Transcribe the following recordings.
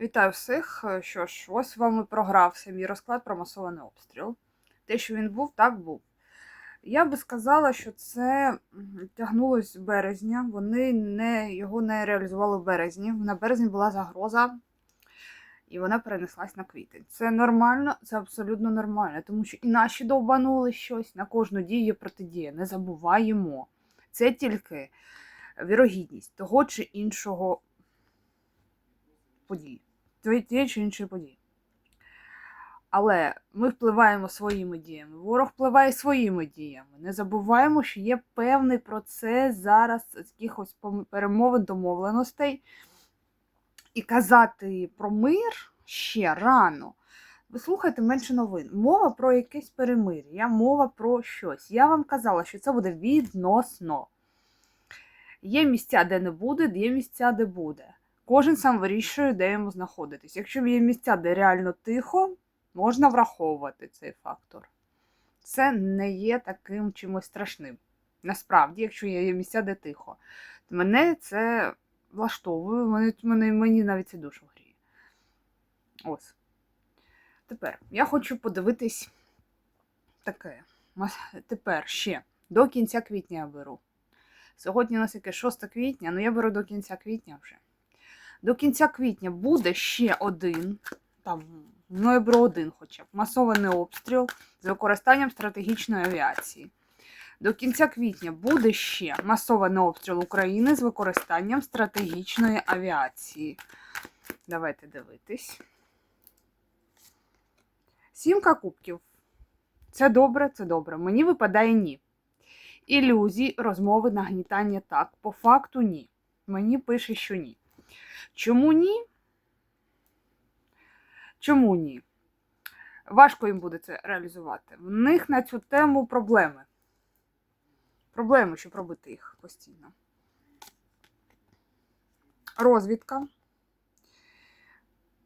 Вітаю всіх. Що ж, ось вам і програвся мій розклад про масований обстріл. Те, що він був, так був. Я би сказала, що це тягнулось з березня. Вони не, його не реалізували в березні. На березні була загроза, і вона перенеслась на квітень. Це нормально, це абсолютно нормально, тому що і наші довбанули щось, на кожну дію протидія. Не забуваємо. Це тільки вірогідність того чи іншого події, тієї чи іншої події. Але ми впливаємо своїми діями, ворог впливає своїми діями. Не забуваємо, що є певний процес зараз якихось перемовин, домовленостей. І казати про мир ще рано. Ви слухайте менше новин. Мова про якесь перемир'я, мова про щось. Я вам казала, що це буде відносно. Є місця, де не буде, є місця, де буде. Кожен сам вирішує, де йому знаходитись. Якщо є місця, де реально тихо, можна враховувати цей фактор. Це не є таким чимось страшним. Насправді, якщо є місця, де тихо, мене це влаштовує, мене, мене, мені навіть це душу гріє. Ось. Тепер я хочу подивитись таке. Тепер ще до кінця квітня я беру. Сьогодні у нас яке 6 квітня, ну я беру до кінця квітня вже. До кінця квітня буде ще один, там, ну один хоча б, масований обстріл з використанням стратегічної авіації. До кінця квітня буде ще масований обстріл України з використанням стратегічної авіації. Давайте дивитись. Сімка кубків. Це добре, це добре. Мені випадає ні. Ілюзій, розмови, нагнітання так. По факту ні. Мені пише, що ні. Чому ні? Чому ні? Важко їм буде це реалізувати. В них на цю тему проблеми. Проблеми, щоб робити їх постійно. Розвідка.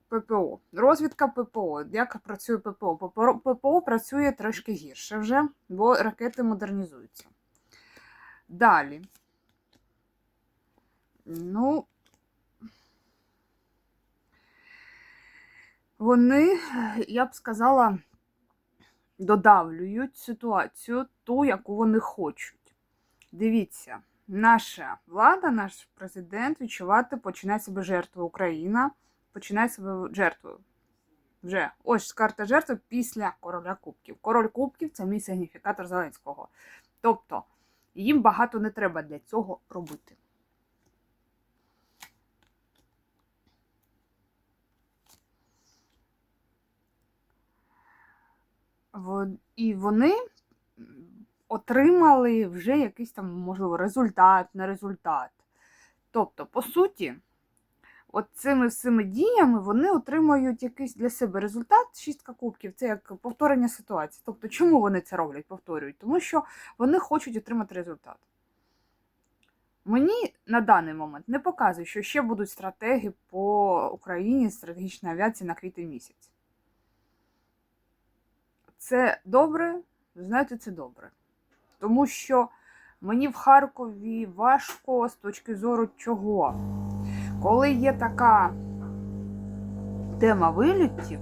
ППО. Розвідка ППО. Як працює ППО? ППО працює трошки гірше вже, бо ракети модернізуються. Далі. Ну, вони, я б сказала, додавлюють ситуацію ту, яку вони хочуть. Дивіться, наша влада, наш президент відчувати починає себе жертвою Україна, починає себе жертвою. Вже ось карта жертви після короля кубків. Король кубків це мій сигніфікатор Зеленського. Тобто їм багато не треба для цього робити. І вони отримали вже якийсь там, можливо, результат, не результат. Тобто, по суті, от цими всіми діями вони отримують якийсь для себе результат. Шістка кубків це як повторення ситуації. Тобто, чому вони це роблять, повторюють? Тому що вони хочуть отримати результат. Мені на даний момент не показує, що ще будуть стратеги по Україні стратегічної авіації на квітень місяць. Це добре, знаєте, це добре. Тому що мені в Харкові важко з точки зору чого. Коли є така тема вилітів,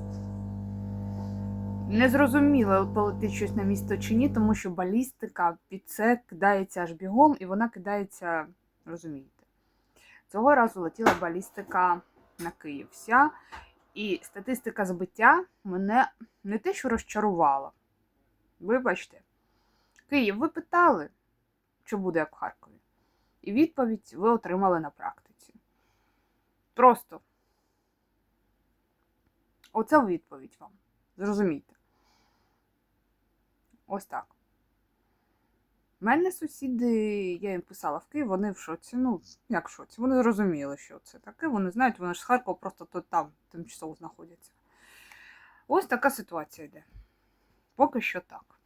незрозуміло, полетить щось на місто чи ні, тому що балістика під це кидається аж бігом, і вона кидається, розумієте. Цього разу летіла балістика на Київ. І статистика збиття мене не те, що розчарувала. Вибачте, Київ, ви питали, що буде як в Харкові. І відповідь ви отримали на практиці. Просто оце відповідь вам. Зрозумійте. Ось так. У мене сусіди, я їм писала в Київ, вони в шоці. Ну, як в шоці? Вони зрозуміли, що це таке. Вони знають, вони ж з Харкова просто тут там тимчасово знаходяться. Ось така ситуація йде. Поки що так.